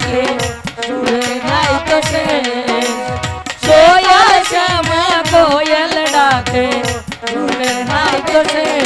ডাকে সুরে নাই তো শেষ কোয়েল শ্যামা কোয়েল ডাকে সুরে নাই তো শেষ